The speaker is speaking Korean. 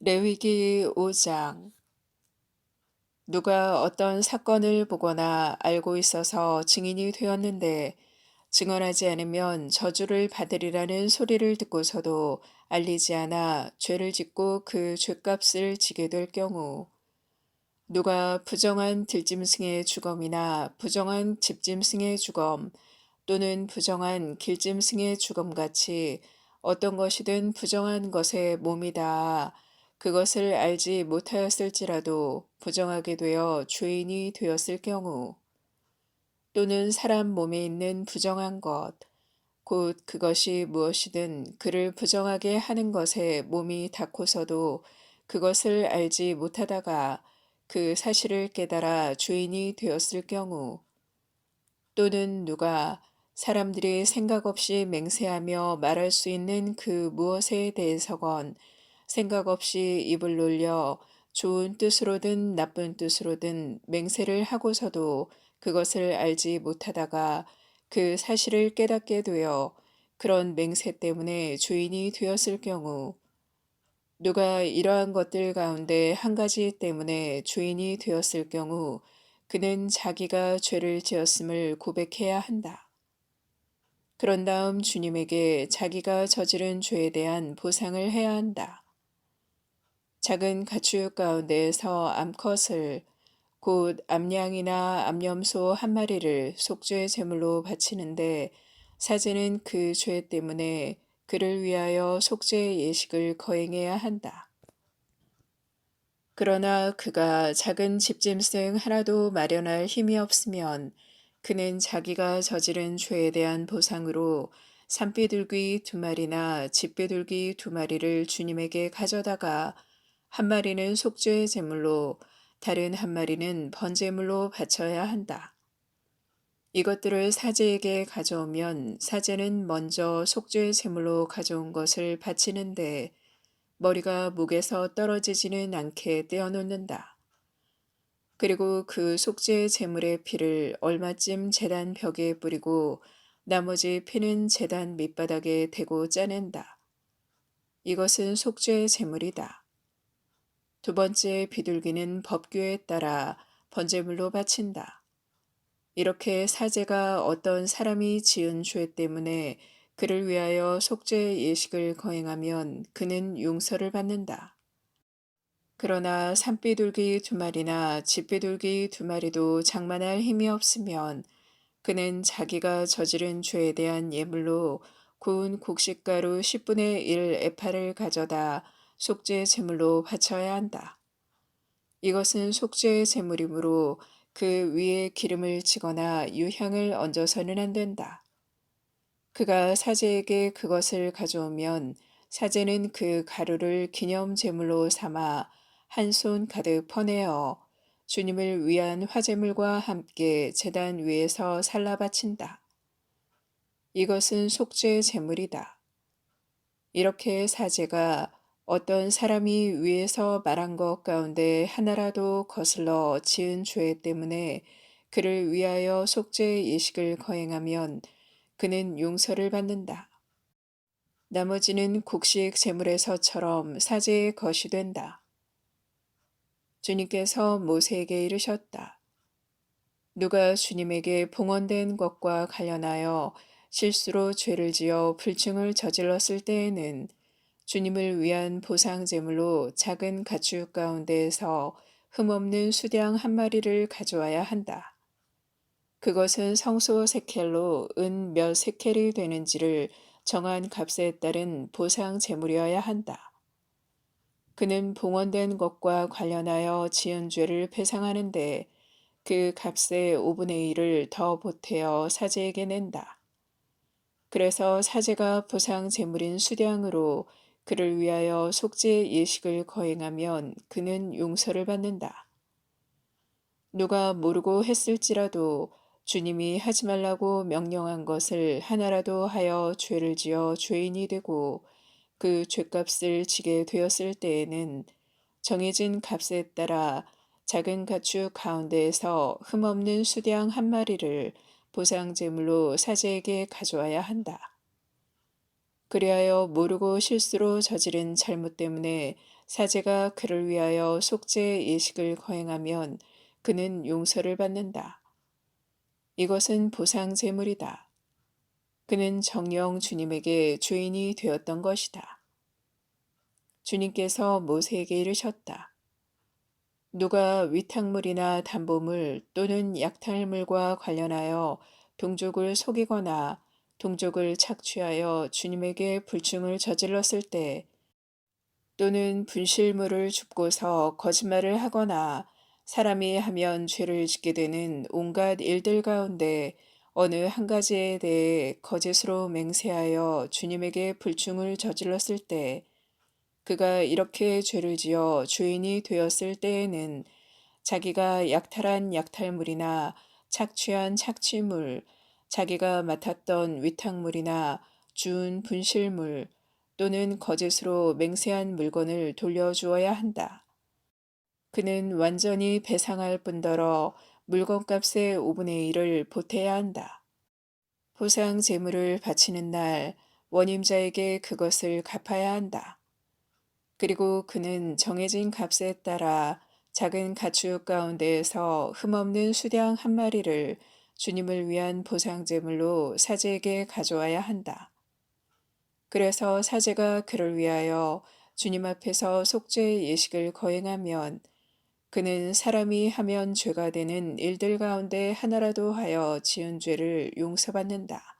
레위기 5장 누가 어떤 사건을 보거나 알고 있어서 증인이 되었는데 증언하지 않으면 저주를 받으리라는 소리를 듣고서도 알리지 않아 죄를 짓고 그 죄값을 지게 될 경우 누가 부정한 들짐승의 주검이나 부정한 집짐승의 주검 또는 부정한 길짐승의 주검 같이 어떤 것이든 부정한 것의 몸이 다. 그것을 알지 못하였을지라도 부정하게 되어 죄인이 되었을 경우 또는 사람 몸에 있는 부정한 것, 곧 그것이 무엇이든 그를 부정하게 하는 것에 몸이 닿고서도 그것을 알지 못하다가 그 사실을 깨달아 죄인이 되었을 경우 또는 누가 사람들이 생각 없이 맹세하며 말할 수 있는 그 무엇에 대해서건 생각 없이 입을 놀려 좋은 뜻으로든 나쁜 뜻으로든 맹세를 하고서도 그것을 알지 못하다가 그 사실을 깨닫게 되어 그런 맹세 때문에 주인이 되었을 경우 누가 이러한 것들 가운데 한 가지 때문에 주인이 되었을 경우 그는 자기가 죄를 지었음을 고백해야 한다. 그런 다음 주님에게 자기가 저지른 죄에 대한 보상을 해야 한다. 작은 가축 가운데에서 암컷을 곧 암양이나 암염소 한 마리를 속죄 제물로 바치는데 사제는 그 죄 때문에 그를 위하여 속죄 예식을 거행해야 한다. 그러나 그가 작은 집짐승 하나도 마련할 힘이 없으면 그는 자기가 저지른 죄에 대한 보상으로 산비둘기 두 마리나 집비둘기 두 마리를 주님에게 가져다가 한 마리는 속죄 제물로 다른 한 마리는 번제물로 바쳐야 한다. 이것들을 사제에게 가져오면 사제는 먼저 속죄 제물로 가져온 것을 바치는데 머리가 목에서 떨어지지는 않게 떼어놓는다. 그리고 그 속죄 제물의 피를 얼마쯤 재단 벽에 뿌리고 나머지 피는 재단 밑바닥에 대고 짜낸다. 이것은 속죄 제물이다. 두 번째 비둘기는 법규에 따라 번제물로 바친다. 이렇게 사제가 어떤 사람이 지은 죄 때문에 그를 위하여 속죄 예식을 거행하면 그는 용서를 받는다. 그러나 산비둘기 두 마리나 집비둘기 두 마리도 장만할 힘이 없으면 그는 자기가 저지른 죄에 대한 예물로 구운 곡식가루 10분의 1 에파를 가져다 속죄 제물로 바쳐야 한다. 이것은 속죄 제물이므로 그 위에 기름을 치거나 유향을 얹어서는 안 된다. 그가 사제에게 그것을 가져오면 사제는 그 가루를 기념 제물로 삼아 한 손 가득 퍼내어 주님을 위한 화제물과 함께 제단 위에서 살라 바친다. 이것은 속죄 제물이다. 이렇게 사제가 어떤 사람이 위에서 말한 것 가운데 하나라도 거슬러 지은 죄 때문에 그를 위하여 속죄 예식을 거행하면 그는 용서를 받는다. 나머지는 곡식 제물에서처럼 사제의 것이 된다. 주님께서 모세에게 이르셨다. 누가 주님에게 봉헌된 것과 관련하여 실수로 죄를 지어 불충을 저질렀을 때에는 주님을 위한 보상 제물로 작은 가축 가운데에서 흠없는 수량 한 마리를 가져와야 한다. 그것은 성소 세켈로 은 몇 세켈이 되는지를 정한 값에 따른 보상 제물이어야 한다. 그는 봉헌된 것과 관련하여 지은 죄를 배상하는데 그 값의 5분의 1을 더 보태어 사제에게 낸다. 그래서 사제가 보상 제물인 수량으로 그를 위하여 속죄 예식을 거행하면 그는 용서를 받는다. 누가 모르고 했을지라도 주님이 하지 말라고 명령한 것을 하나라도 하여 죄를 지어 죄인이 되고 그 죄값을 지게 되었을 때에는 정해진 값에 따라 작은 가축 가운데에서 흠없는 수량 한 마리를 보상제물로 사제에게 가져와야 한다. 그리하여 모르고 실수로 저지른 잘못 때문에 사제가 그를 위하여 속죄 예식을 거행하면 그는 용서를 받는다. 이것은 보상 제물이다. 그는 정령 주님에게 주인이 되었던 것이다. 주님께서 모세에게 이르셨다. 누가 위탁물이나 담보물 또는 약탈물과 관련하여 동족을 속이거나 동족을 착취하여 주님에게 불충을 저질렀을 때 또는 분실물을 줍고서 거짓말을 하거나 사람이 하면 죄를 짓게 되는 온갖 일들 가운데 어느 한 가지에 대해 거짓으로 맹세하여 주님에게 불충을 저질렀을 때 그가 이렇게 죄를 지어 주인이 되었을 때에는 자기가 약탈한 약탈물이나 착취한 착취물, 자기가 맡았던 위탁물이나 주운 분실물 또는 거짓으로 맹세한 물건을 돌려주어야 한다. 그는 완전히 배상할 뿐더러 물건값의 5분의 1을 보태야 한다. 보상 제물을 바치는 날 원임자에게 그것을 갚아야 한다. 그리고 그는 정해진 값에 따라 작은 가축 가운데에서 흠없는 수량 한 마리를 주님을 위한 보상제물로 사제에게 가져와야 한다. 그래서 사제가 그를 위하여 주님 앞에서 속죄 예식을 거행하면 그는 사람이 하면 죄가 되는 일들 가운데 하나라도 하여 지은 죄를 용서받는다.